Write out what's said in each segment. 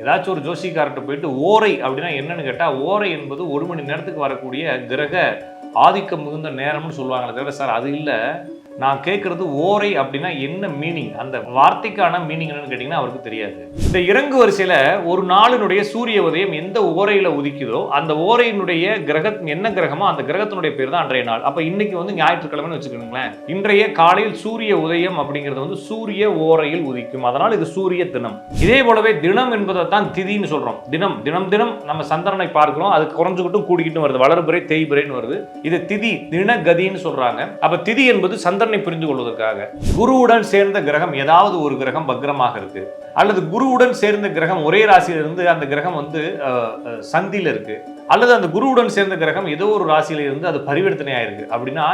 ஏதாச்சும் ஒரு ஜோசிக்கார்ட்ட போயிட்டு ஓரை அப்படின்னா என்னன்னு கேட்டால் ஓரை என்பது ஒரு மணி நேரத்துக்கு வரக்கூடிய கிரக ஆதிக்கம் மிகுந்த நேரம்னு சொல்லுவாங்களே தவிர சார் அது இல்லை. நான் கேட்குறது ஓரை அப்படின்னா என்ன மீனிங் அந்த வார்த்தைக்கான மீனிங் என்னன்னு கேட்டிங்கன்னா அவருக்கு தெரியாது. இந்த இறங்கு வரிசையில் ஒரு நாளினுடைய சூரிய உதயம் எந்த ஓரையில் உதிக்குதோ அந்த ஓரையினுடைய கிரக என்ன கிரகமோ அந்த கிரகத்தினுடைய பேர் தான் அன்றைய நாள். அப்போ இன்னைக்கு வந்து ஞாயிற்றுக்கிழமைன்னு வச்சுக்கோங்களேன். இன்றைய காலையில் சூரிய உதயம் அப்படிங்கிறது வந்து சூரிய ஓரையில் உதிக்கும். அதனால் இது சூரிய தினம். இதே போலவே தினம் என்பதை தான் திதின்னு சொல்கிறோம் தினம் தினம் தினம் நம்ம சந்திரனை பார்க்கிறோம். அது குறைஞ்சுக்கிட்டும் கூடிக்கிட்டும் வருது. வளர்புரை தேய்புரைன்னு வருது. இது திதி தினகதின்னு சொல்றாங்க. அப்போ திதி என்பது சந்திரன் புரிந்து கொள்வதற்காக குருவுடன் சேர்ந்த கிரகம் ஏதாவது ஒரு கிரகம் பக்ரமாக இருக்கு. அல்லது குருவுடன் சேர்ந்த கிரகம் ஒரே ராசியிலிருந்து அந்த கிரகம் வந்து சந்தியில் சந்தியில இருக்கு. அல்லது அந்த குருவுடன் சேர்ந்த கிரகம் ஏதோ ஒரு ராசியில இருந்து அது பரிவர்த்தனை ஆயிருக்கு அப்படின்னா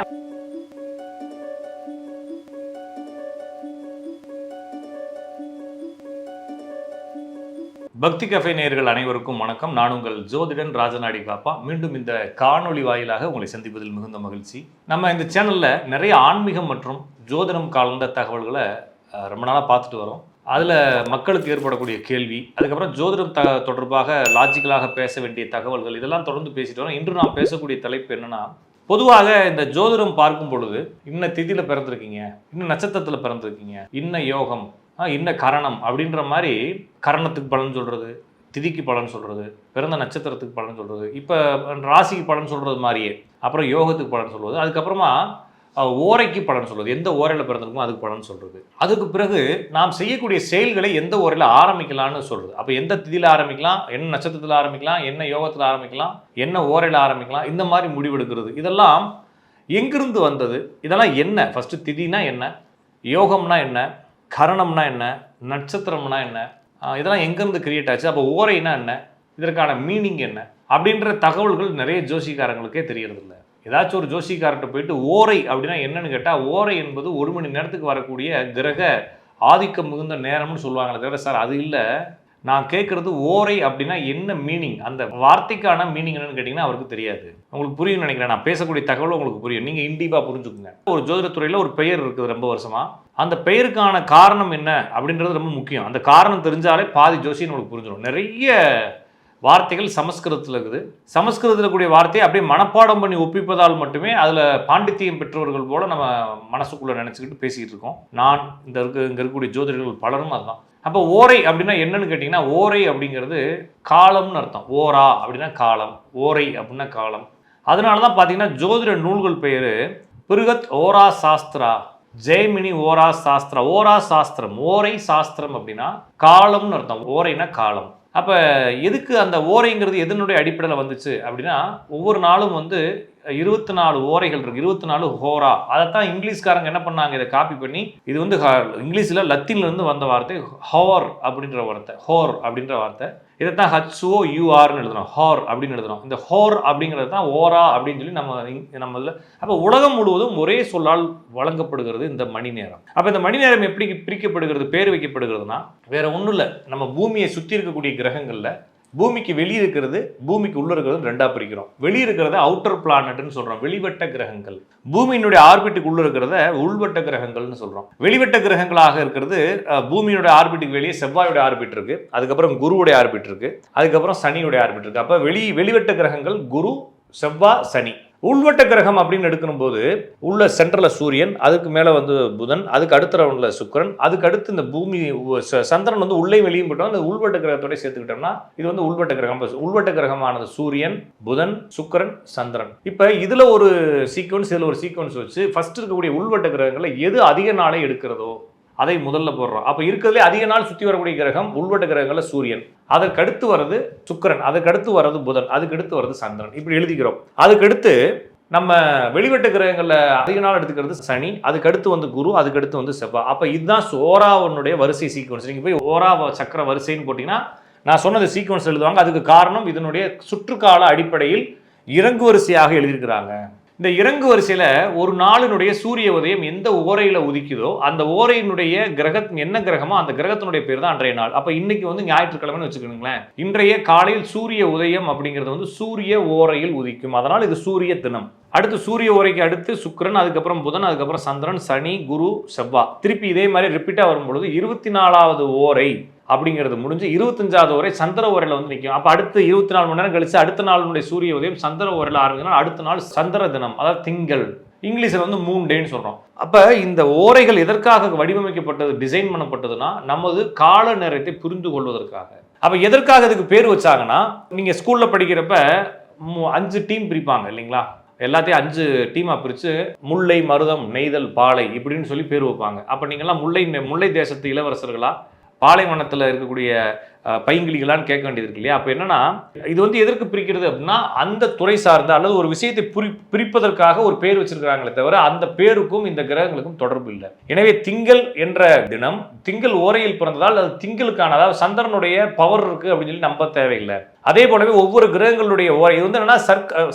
பக்தி கஃபே நேயர்கள் அனைவருக்கும் வணக்கம். நான் உங்கள் ஜோதிடன் ராஜநாடி காப்பா. மீண்டும் இந்த காணொளி வாயிலாக உங்களை சந்திப்பதில் மிகுந்த மகிழ்ச்சி. நம்ம இந்த சேனலில் நிறைய ஆன்மீகம் மற்றும் ஜோதிடம் கலந்த தகவல்களை ரொம்ப நாளாக பார்த்துட்டு வரோம். அதில் மக்களுக்கு ஏற்படக்கூடிய கேள்வி அதுக்கப்புறம் ஜோதிடம் த தொடர்பாக லாஜிக்கலாக பேச வேண்டிய தகவல்கள் இதெல்லாம் தொடர்ந்து பேசிட்டு வரோம். இன்று நான் பேசக்கூடிய தலைப்பு என்னென்னா பொதுவாக இந்த ஜோதிடம் பார்க்கும் பொழுது இன்ன திதியில் பிறந்திருக்கீங்க இன்ன நட்சத்திரத்தில் பிறந்திருக்கீங்க இன்ன யோகம் என்ன கரணம் அப்படின்ற மாதிரி கரணத்துக்கு பலன் சொல்கிறது திதிக்கு பலன் சொல்கிறது பிறந்த நட்சத்திரத்துக்கு பலன் சொல்கிறது இப்போ ராசிக்கு பலன் சொல்கிறது மாதிரியே அப்புறம் யோகத்துக்கு பலன் சொல்வது அதுக்கப்புறமா ஓரைக்கு பலன் சொல்வது எந்த ஓரையில் பிறந்திருக்கோ அதுக்கு பலன் சொல்கிறது அதுக்கு பிறகு நாம் செய்யக்கூடிய செயல்களை எந்த ஓரையில் ஆரம்பிக்கலாம்னு சொல்கிறது அப்போ எந்த திதியில் ஆரம்பிக்கலாம் என்ன நட்சத்திரத்தில் ஆரம்பிக்கலாம் என்ன யோகத்தில் ஆரம்பிக்கலாம் என்ன ஓரையில் ஆரம்பிக்கலாம் இந்த மாதிரி முடிவெடுக்கிறது. இதெல்லாம் எங்கிருந்து வந்தது? இதெல்லாம் என்ன? ஃபஸ்ட்டு திதினா என்ன? யோகம்னா என்ன? கரணம்னா என்ன? நட்சத்திரம்னா என்ன? இதெல்லாம் எங்கேருந்து கிரியேட் ஆச்சு? அப்போ ஓரைனா என்ன? இதற்கான மீனிங் என்ன? அப்படின்ற தகவல்கள் நிறைய ஜோசிக்காரங்களுக்கே தெரியறதில்ல. ஏதாச்சும் ஒரு ஜோசிக்காரர்கிட்ட போயிட்டு ஓரை அப்படின்னா என்னன்னு கேட்டால் ஓரை என்பது ஒரு மணி நேரத்துக்கு வரக்கூடிய கிரக ஆதிக்கம் மிகுந்த நேரம்னு சொல்லுவாங்களே தவிர சார் அது இல்லை. நான் கேட்குறது ஓரை அப்படின்னா என்ன மீனிங் அந்த வார்த்தைக்கான மீனிங் என்னன்னு கேட்டிங்கன்னா அவருக்கு தெரியாது. உங்களுக்கு புரியும் நினைக்கிறேன். நான் பேசக்கூடிய தகவல் உங்களுக்கு புரியும். நீங்கள் இண்டிப்பாக புரிஞ்சுக்குங்க. ஒரு ஜோதிடத்துறையில் ஒரு பெயர் இருக்குது ரொம்ப வருஷமாக அந்த பெயருக்கான காரணம் என்ன அப்படின்றது ரொம்ப முக்கியம். அந்த காரணம் தெரிஞ்சாலே பாதி ஜோசியம் உங்களுக்கு புரிஞ்சிடும். நிறைய வார்த்தைகள் சமஸ்கிருதத்தில் இருக்குது. சமஸ்கிருதத்தில் கூடிய வார்த்தையை அப்படியே மனப்பாடம் பண்ணி ஒப்பிப்பதால் மட்டுமே அதில் பாண்டித்தியம் பெற்றவர்கள் போல நம்ம மனசுக்குள்ளே நினச்சிக்கிட்டு பேசிக்கிட்டு இருக்கோம். நான் இந்த இருக்க இங்கே இருக்கக்கூடிய ஜோதிடர்கள் பலரும் அதுதான். அப்போ ஓரை அப்படின்னா என்னன்னு கேட்டிங்கன்னா ஓரை அப்படிங்கிறது காலம்னு அர்த்தம். ஓரா அப்படின்னா காலம். ஓரை அப்படின்னா காலம். அதனால தான் பார்த்தீங்கன்னா ஜோதிட நூல்கள் பெயர் பிருகத் ஓரா சாஸ்திரா ஜெயமினி ஓரா சாஸ்திரா. ஓரா சாஸ்திரம் ஓரை சாஸ்திரம் அப்படின்னா காலம்னு அர்த்தம். ஓரைனா காலம். அப்போ எதுக்கு அந்த ஓரைங்கிறது எதனுடைய அடிப்படையில் வந்துச்சு அப்படின்னா ஒவ்வொரு நாளும் வந்து இருபத்தி நாலு ஓரைகள் இருக்கு. இருபத்தி நாலு ஹோரா. அதைத்தான் இங்கிலீஷ்காரங்க என்ன பண்ணாங்க? இதை காப்பி பண்ணி இது வந்து இங்கிலீஷில் லத்தீன்லேருந்து வந்த வார்த்தை ஹோர் அப்படின்ற வார்த்தை ஹோர் அப்படின்ற வார்த்தை. இதை தான் ஹச்ஓ யூஆர்னு எழுதணும். ஹோர் அப்படின்னு எழுதணும். இந்த ஹோர் அப்படிங்கிறது தான் ஓரா அப்படின்னு சொல்லி நம்ம நம்ம இதில் அப்போ உலகம் முழுவதும் ஒரே சொல்லால் வழங்கப்படுகிறது இந்த மணி நேரம் அப்போ இந்த மணி நேரம் எப்படி பிரிக்கப்படுகிறது பேர் வைக்கப்படுகிறதுனா வேற ஒன்றும் இல்லை நம்ம பூமியை சுற்றி இருக்கக்கூடிய கிரகங்களில் பூமிக்கு வெளியே இருக்கிறது பூமிக்கு உள்ள இருக்கிறது ரெண்டாக பிரிக்கிறோம். வெளியே இருக்கிறத அவுட்டர் பிளானட்னு சொல்கிறோம் வெளிவட்ட கிரகங்கள். பூமியினுடைய ஆர்பிட்டுக்கு உள்ள இருக்கிறத உள்வட்ட கிரகங்கள்னு சொல்கிறோம் வெளிவட்ட கிரகங்களாக இருக்கிறது பூமியினுடைய ஆர்பிட்டுக்கு வெளியே செவ்வாயோட ஆர்பிட் இருக்கு அதுக்கப்புறம் குருவுடைய ஆர்பிட் இருக்கு அதுக்கப்புறம் சனியுடைய ஆர்பிட் இருக்கு. அப்போ வெளி வெளிவட்ட கிரகங்கள் குரு செவ்வாய் சனி. உள்வட்ட கிரகம் அப்படின்னு எடுக்கணும்போது உள்ள சென்ட்ரல்ல சூரியன் அதுக்கு மேலே வந்து புதன் அதுக்கு அடுத்த ரவுண்டில் சுக்கிரன் அதுக்கு அடுத்து இந்த பூமி ச- சந்திரன் வந்து உள்ளே வெளியும் போட்டோம் அந்த உள்வட்ட கிரகத்தோட சேர்த்துக்கிட்டோம்னா இது வந்து உள்வட்ட கிரகம் உள்வட்ட கிரகமானது சூரியன் புதன் சுக்கிரன் சந்திரன். இப்போ இதில் ஒரு சீக்வன்ஸ் இதில் ஒரு சீக்வன்ஸ் வச்சு ஃபஸ்ட்டு இருக்கக்கூடிய உள்வட்ட கிரகங்களில் எது அதிக நாளை எடுக்கிறதோ அதை முதல்ல போடுறோம். அப்போ இருக்கிறதுலே அதிக நாள் சுற்றி வரக்கூடிய கிரகம் உள்வட்ட கிரகங்களில் சூரியன். அதற்கு அடுத்து வர்றது சுக்கிரன். அதுக்கு அடுத்து வர்றது புதன். அதுக்கு அடுத்து வர்றது சந்திரன். இப்படி எழுதிக்கிறோம். அதுக்கடுத்து நம்ம வெளிவட்ட கிரகங்களில் அதிக நாள் எடுத்துக்கிறது சனி. அதுக்கடுத்து வந்து குரு. அதுக்கடுத்து வந்து செவ்வாய் அப்போ இதுதான் ஓராவனுடைய வரிசை சீக்வன்ஸ் நீங்கள் போய் ஓரா சக்கர வரிசைன்னு போட்டிங்கன்னா நான் சொன்னது சீக்வன்ஸ் எழுதுவாங்க. அதுக்கு காரணம் இதனுடைய சுற்றுக்கால அடிப்படையில் இறங்கு வரிசையாக எழுதியிருக்கிறாங்க. இந்த இறங்கு வரிசையில் ஒரு நாளினுடைய சூரிய உதயம் எந்த ஓரையில் உதிக்குதோ அந்த ஓரையினுடைய கிரக என்ன கிரகமோ அந்த கிரகத்தினுடைய பேர் தான் அன்றைய நாள். அப்போ இன்னைக்கு வந்து ஞாயிற்றுக்கிழமைன்னு வச்சுக்கோங்களேன். இன்றைய காலையில் சூரிய உதயம் அப்படிங்கிறது வந்து சூரிய ஓரையில் உதிக்கும். அதனால் இது சூரிய தினம். அடுத்து சூரிய ஓரைக்கு அடுத்து சுக்கிரன் அதுக்கப்புறம் புதன் அதுக்கப்புறம் சந்திரன் சனி குரு செவ்வா. திருப்பி இதே மாதிரி ரிப்பீட்டாக வரும்பொழுது இருபத்தி நாலாவது ஓரை அப்படிங்கிறது முடிஞ்சு இருபத்தஞ்சாவது வரை சந்திர ஓரையில் வந்து நிற்கும் அப்போ அடுத்து இருபத்தி நாலு மணி நேரம் கழிச்சு அடுத்த நாளுடைய சூரிய உதயம் சந்திர உரையில் ஆரம்பிக்கணும் அடுத்த நாள் சந்திர தினம் அதாவது திங்கள். இங்கிலீஷில் வந்து மூன் டேன்னு சொல்கிறோம் அப்போ இந்த ஓரைகள் எதற்காக வடிவமைக்கப்பட்டது டிசைன் பண்ணப்பட்டதுன்னா நமது கால நேரத்தை புரிந்து கொள்வதற்காக. அப்போ எதற்காக இதுக்கு பேர் வச்சாங்கன்னா நீங்கள் ஸ்கூலில் படிக்கிறப்ப மு- அஞ்சு டீம் பிரிப்பாங்க இல்லைங்களா? எல்லாத்தையும் அஞ்சு டீமாக பிரித்து முல்லை மருதம் நெய்தல் பாலை இப்படின்னு சொல்லி பேர் வைப்பாங்க. அப்போ நீங்கள்லாம் முல்லை முல்லை தேசத்து இளவரசர்களாக பாலைவனத்தில் இருக்கக்கூடிய பைங்கிலிகளான்னு கேட்க வேண்டியது இருக்கு இல்லையா? அப்போ என்னன்னா இது வந்து எதற்கு பிரிக்கிறது அப்படின்னா அந்த துறை சார்ந்த அல்லது ஒரு விஷயத்தை புரி பிரிப்பதற்காக ஒரு பேர் வச்சிருக்கிறாங்களே தவிர அந்த பேருக்கும் இந்த கிரகங்களுக்கும் தொடர்பு இல்லை. எனவே திங்கள் என்ற தினம் திங்கள் ஓரையில் பிறந்ததால் அது திங்களுக்கான அதாவது சந்திரனுடைய பவர் இருக்கு அப்படின்னு சொல்லி நம்ப தேவையில்லை. அதே போலவே ஒவ்வொரு கிரகங்களுடைய ஓரை இது வந்து என்னன்னா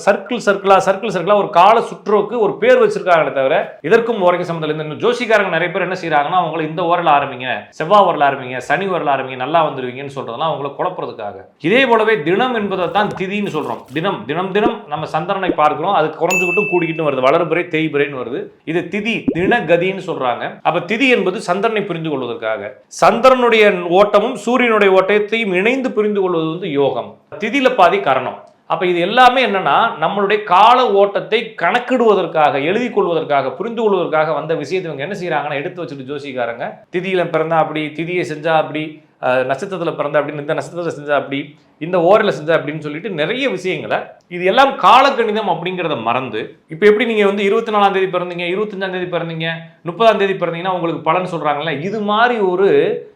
சர்க்கிள் சர்க்கிளா சர்க்கிள் சர்க்கிளா ஒரு கால சுற்றுக்கு ஒரு பேர் வச்சிருக்காங்களே தவிர இதற்கும் ஓரைக்கு சம்மந்தம் இல்லை. இந்த ஜோசிக்காரங்க நிறைய பேர் என்ன செய்யறாங்கன்னா அவங்களை இந்த ஓரில் ஆரம்பிங்க செவ்வாய் ஓரில் ஆரம்பிங்க சனி ஓரில் ஆரம்பிங்க நல்லா வந்துருவீங்கன்னு சொல்றதெல்லாம் அவங்களை குழப்பறதுக்காக. இதே போலவே தினம் என்பதை தான் திதின்னு சொல்றோம். தினம் தினம் தினம் நம்ம சந்திரனை பார்க்கிறோம். அது குறைஞ்சுக்கிட்டும் கூடிக்கிட்டும் வருது. வளர்புரை தேய்புரைன்னு வருது. இது திதி தினகதின்னு சொல்றாங்க. அப்ப திதி என்பது சந்திரனை புரிந்து கொள்வதற்காக. சந்திரனுடைய ஓட்டமும் சூரியனுடைய ஓட்டத்தையும் இணைந்து புரிந்து கொள்வது வந்து யோகம். திதியில பாதி கரணம். அப்ப இது எல்லாமே என்னன்னா நம்மளுடைய கால ஓட்டத்தை கணக்கிடுவதற்காக எழுதி கொள்வதற்காக புரிந்து கொள்வதற்காக வந்த விஷயத்தை இவங்க என்ன செய்யறாங்கன்னா எடுத்து வச்சுட்டு ஜோசிக்காரங்க. திதியில பிறந்தா அப்படி திதியை செஞ்சா அப்படி நட்சத்திரத்தில் பிறந்த அப்படின்னு இந்த நட்சத்திரத்தை செஞ்சா அப்படி இந்த ஓரில் செஞ்சா அப்படின்னு சொல்லிட்டு நிறைய விஷயங்களை இது எல்லாம் காலக்கணிதம் அப்படிங்கிறத மறந்து இப்போ எப்படி நீங்கள் வந்து இருபத்தி நாலாம் தேதி பிறந்தீங்க இருபத்தஞ்சாம் தேதி பிறந்தீங்க முப்பதாம் தேதி பிறந்தீங்கன்னா உங்களுக்கு பலன் சொல்கிறாங்களே இது மாதிரி ஒரு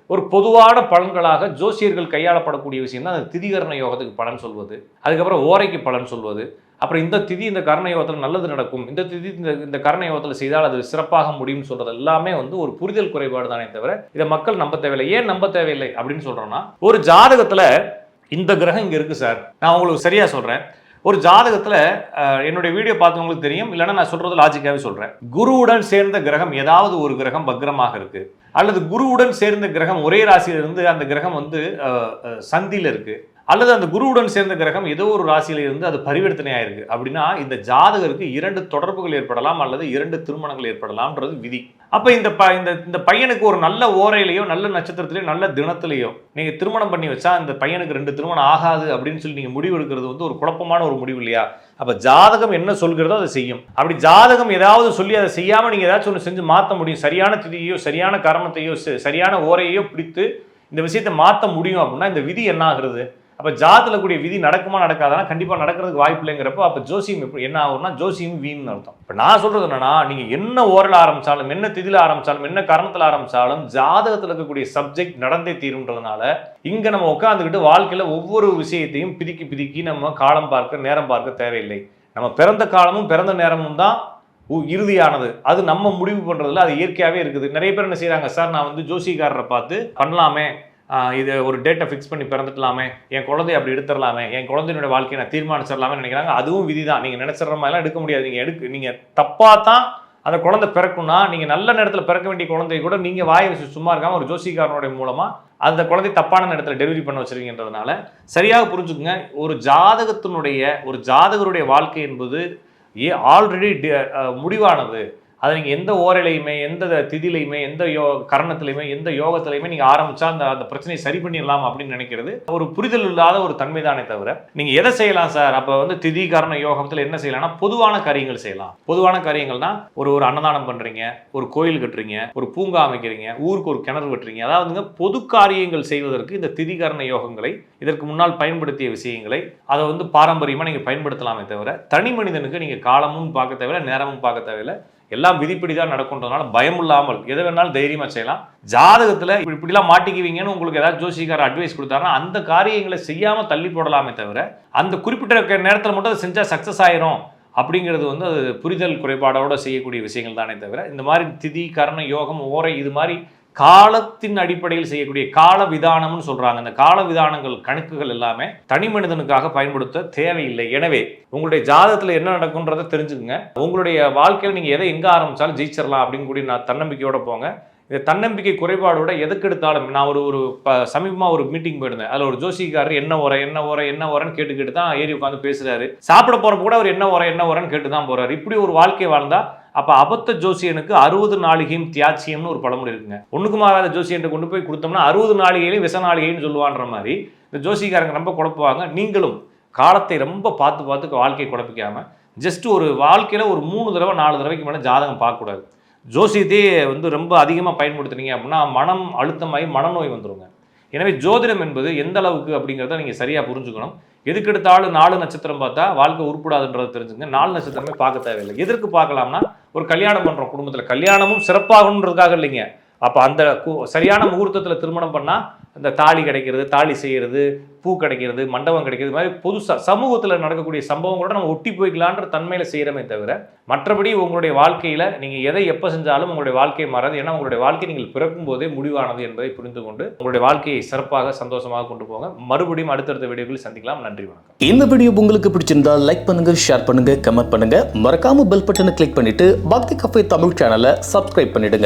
ஒரு பொதுவான பலன்களாக ஜோசியர்கள் கையாளப்படக்கூடிய விஷயம் தான் அந்த திதிகரண யோகத்துக்கு பலன் சொல்வது அதுக்கப்புறம் ஓரைக்கு பலன் சொல்வது அப்புறம் இந்த திதி இந்த கரண யோகத்தில் நல்லது நடக்கும். இந்த திதி இந்த இந்த கரண யோகத்தில் செய்தால் அது சிறப்பாக முடியும்னு சொல்றது எல்லாமே வந்து ஒரு புரிதல் குறைபாடு தானே தவிர இதை மக்கள் நம்ப தேவையில்லை. ஏன் நம்ப தேவையில்லை அப்படின்னு சொல்றோம்னா ஒரு ஜாதகத்தில் இந்த கிரகம் இங்கே இருக்கு சார். நான் உங்களுக்கு சரியா சொல்றேன். ஒரு ஜாதகத்தில் என்னுடைய வீடியோ பார்த்தவங்களுக்கு தெரியும். இல்லைன்னா நான் சொல்றது லாஜிக்காகவே சொல்றேன். குருவுடன் சேர்ந்த கிரகம் ஏதாவது ஒரு கிரகம் பக்ரமாக இருக்கு. அல்லது குருவுடன் சேர்ந்த கிரகம் ஒரே ராசியிலிருந்து அந்த கிரகம் வந்து சந்தியில் இருக்குது அல்லது அந்த குருவுடன் சேர்ந்த கிரகம் ஏதோ ஒரு ராசியில இருந்து அது பரிவர்த்தனை இருக்கு அப்படின்னா இந்த ஜாதகருக்கு இரண்டு தொடர்புகள் ஏற்படலாம் அல்லது இரண்டு திருமணங்கள் ஏற்படலாம்ன்றது விதி. அப்ப இந்த ப இந்த இந்த பையனுக்கு ஒரு நல்ல ஓரையிலையோ நல்ல நட்சத்திரத்திலையோ நல்ல தினத்திலையோ நீங்க திருமணம் பண்ணி வச்சா இந்த பையனுக்கு ரெண்டு திருமணம் ஆகாது அப்படின்னு சொல்லி நீங்க முடிவு எடுக்கிறது வந்து ஒரு குழப்பமான ஒரு முடிவு இல்லையா? அப்ப ஜாதகம் என்ன சொல்கிறதோ அதை செய்யும். அப்படி ஜாதகம் ஏதாவது சொல்லி அதை செய்யாம நீங்க ஏதாச்சும் ஒன்று செஞ்சு மாற்ற முடியும். சரியான திதியோ சரியான காரணத்தையோ சரியான ஓரையோ பிடித்து இந்த விஷயத்தை மாற்ற முடியும் அப்படின்னா இந்த விதி என்ன ஆகுறது? அப்போ ஜாதத்தில் கூடிய விதி நடக்குமா நடக்காதானா? கண்டிப்பாக நடக்கிறதுக்கு வாய்ப்பு இல்லைங்கிறப்போ அப்போ ஜோசியம் எப்படி என்ன ஆகும்னா ஜோசியம் வீண் அர்த்தம். இப்போ நான் சொல்கிறது என்னன்னா நீங்கள் என்ன ஓரல ஆரம்பிச்சாலும் என்ன திதியில் ஆரம்பிச்சாலும் என்ன காரணத்துல ஆரம்பிச்சாலும் ஜாதகத்தில் இருக்கக்கூடிய சப்ஜெக்ட் நடந்தே தீரும்ன்றதுனால இங்கே நம்ம உட்காந்துக்கிட்டு வாழ்க்கையில் ஒவ்வொரு விஷயத்தையும் பிதுக்கி பிதுக்கி நம்ம காலம் பார்க்க நேரம் பார்க்க தேவையில்லை. நம்ம பிறந்த காலமும் பிறந்த நேரமும் தான் உ- இறுதியானது. அது நம்ம முடிவு பண்ணுறதுல அது இயற்கையாகவே இருக்குது. நிறைய பேர் என்ன செய்கிறாங்க சார் நான் வந்து ஜோசிக்காரரை பார்த்து பண்ணலாமே இது ஒரு டேட்டை ஃபிக்ஸ் பண்ணி பிறந்துட்டலாமே என் குழந்தைய அப்படி எடுத்துடலாமே என் குழந்தையோட வாழ்க்கையை நான் தீர்மானிச்சிடலாமே நினைக்கிறாங்க. அதுவும் விதி தான் நீங்கள் நினச்சிட்ற மாதிரிலாம் எடுக்க முடியாது. நீங்கள் எடுக்க நீங்கள் தப்பாக தான் அந்த குழந்தை பிறக்கும்னா நீங்கள் நல்ல நேரத்தில் பிறக்க வேண்டிய குழந்தைய கூட நீங்கள் வாயை வச்சு சும்மா இருக்காமல் ஒரு ஜோசிக்காரனுடைய மூலமாக அந்த குழந்தை தப்பான நேரத்தில் டெலிவரி பண்ண வச்சிருக்கீங்கன்றதுனால சரியாக புரிஞ்சுக்குங்க. ஒரு ஜாதகத்தினுடைய ஒரு ஜாதகருடைய வாழ்க்கை என்பது ஏ ஆல்ரெடி முடிவானது. அதை நீங்கள் எந்த ஓரலையுமே எந்த திதிலையுமே எந்த யோ கரணத்துலையுமே எந்த யோகத்திலையுமே நீங்கள் ஆரம்பித்தா அந்த அந்த பிரச்சனையை சரி பண்ணிடலாம் அப்படின்னு நினைக்கிறது ஒரு புரிதல் இல்லாத ஒரு தன்மை தானே தவிர நீங்கள் எதை செய்யலாம் சார்? அப்போ வந்து திதி கரண யோகத்தில் என்ன செய்யலாம்னா பொதுவான காரியங்கள் செய்யலாம். பொதுவான காரியங்கள்னா ஒரு ஒரு அன்னதானம் பண்ணுறீங்க ஒரு கோயில் கட்டுறீங்க ஒரு பூங்கா அமைக்கிறீங்க ஊருக்கு ஒரு கிணறு வெட்டுறீங்க. அதாவதுங்க பொது காரியங்கள் செய்வதற்கு இந்த திதி கரண யோகங்களை இதற்கு முன்னால் பயன்படுத்திய விஷயங்களை அதை வந்து பாரம்பரியமாக நீங்கள் பயன்படுத்தலாமே தவிர தனி மனிதனுக்கு நீங்கள் காலமும் பார்க்க தேவையில்லை நேரமும் பார்க்க தேவையில்லை. எல்லாம் விதிப்படி தான் நடக்கும்ன்றதுனால பயம் இல்லாமல் எது வேணாலும் தைரியமாக செய்யலாம். ஜாதகத்தில் இப்படி இப்படிலாம் மாட்டிக்குவீங்கன்னு உங்களுக்கு ஏதாவது ஜோசிக்கார அட்வைஸ் கொடுத்தாருன்னா அந்த காரியங்களை செய்யாமல் தள்ளி போடலாமே தவிர அந்த குறிப்பிட்ட நேரத்தில் மட்டும் அதை செஞ்சால் சக்ஸஸ் ஆயிரும் அப்படிங்கிறது வந்து அது புரிதல் குறைபாடோட செய்யக்கூடிய விஷயங்கள் தானே தவிர இந்த மாதிரி திதி கரண யோகம் ஓரை இது மாதிரி காலத்தின் அடிப்படையில் செய்யக்கூடிய கால விதானம்னு சொல்றாங்க. இந்த கால விதானங்கள் கணக்குகள் எல்லாமே தனி மனிதனுக்காக பயன்படுத்த தேவையில்லை. எனவே உங்களுடைய ஜாதகத்தில் என்ன நடக்குன்றதை தெரிஞ்சுக்குங்க. உங்களுடைய வாழ்க்கையில் நீங்கள் எதை எங்கே ஆரம்பிச்சாலும் ஜெயிச்சிடலாம் அப்படின்னு கூடிய நான் தன்னம்பிக்கையோட போங்க. இந்த தன்னம்பிக்கை குறைபாடோட எதுக்கு எடுத்தாலும் நான் ஒரு ஒரு ப சமீபமாக ஒரு மீட்டிங் போயிருந்தேன். அதில் ஒரு ஜோசிக்காரர் என்ன உரை என்ன உரை என்ன உரன்னு கேட்டுக்கிட்டு தான் ஏறி உட்காந்து பேசுறாரு. சாப்பிட போறப்ப கூட அவர் என்ன உரை என்ன உரன்னு கேட்டு தான் போறாரு. இப்படி ஒரு வாழ்க்கை வாழ்ந்தா அப்போ அபத்த ஜோசியனுக்கு அறுபது நாளிகையும் தியாச்சியம்னு ஒரு பழமொழி இருக்குங்க. ஒண்ணுக்கு மாறாத ஜோசியன்ட்ட கொண்டு போய் கொடுத்தோம்னா அறுபது நாளிகையிலையும் விச நாளிகைன்னு சொல்லுவான்ற மாதிரி இந்த ஜோசிக்காரங்க ரொம்ப குழப்புவாங்க. நீங்களும் காலத்தை ரொம்ப பார்த்து பார்த்து வாழ்க்கையை குழப்பிக்காம ஜஸ்ட் ஒரு வாழ்க்கையில் ஒரு மூணு தடவை நாலு தடவைக்கு மேலே ஜாதகம் பார்க்கக்கூடாது. ஜோசியத்தையே வந்து ரொம்ப அதிகமாக பயன்படுத்துனீங்க அப்படின்னா மனம் அழுத்தமாகி மனநோய் வந்துடுங்க எனவே ஜோதிடம் என்பது எந்த அளவுக்கு அப்படிங்கிறத நீங்கள் சரியாக புரிஞ்சுக்கணும். எதுக்கெடுத்தாலும் நாலு நட்சத்திரம் பார்த்தா வாழ்க்கை உருப்படாதுன்றதை தெரிஞ்சுங்க. நாலு நட்சத்திரமே பார்க்க தேவையில்லை. எதற்கு பார்க்கலாம்னா ஒரு கல்யாணம் பண்ணுறோம் குடும்பத்தில் கல்யாணமும் சிறப்பாகணுன்றதுக்காக இல்லைங்க. அப்போ அந்த கு- சரியான முகூர்த்தத்தில் திருமணம் பண்ணால் அந்த தாலி கிடைக்கிறது தாலி செய்கிறது பூ கிடைக்கிறது மண்டபம் கிடைக்கிறது மாதிரி பொது சமூகத்தில் நடக்கக்கூடிய சம்பவங்களோட நம்ம ஒட்டி போய்க்கலான்ற தன்மையில் செய்கிறமே தவிர மற்றபடி உங்களுடைய வாழ்க்கையில் நீங்கள் எதை எப்போ செஞ்சாலும் உங்களுடைய வாழ்க்கை மாறாது. ஏன்னா உங்களுடைய வாழ்க்கை நீங்கள் பிறக்கும் போதே முடிவானது என்பதை புரிந்து கொண்டு உங்களுடைய வாழ்க்கையை சிறப்பாக சந்தோஷமாக கொண்டு போங்க. மறுபடியும் அடுத்தடுத்த வீடியோவில் சந்திக்கலாம். நன்றி வணக்கம். இந்த வீடியோ உங்களுக்கு பிடிச்சிருந்தால் லைக் பண்ணுங்க ஷேர் பண்ணுங்க கமெண்ட் பண்ணுங்க. மறக்காம பெல் பட்டனை கிளிக் பண்ணிட்டு பக்தி கஃபே தமிழ் சேனலை சப்ஸ்கிரைப் பண்ணிடுங்க.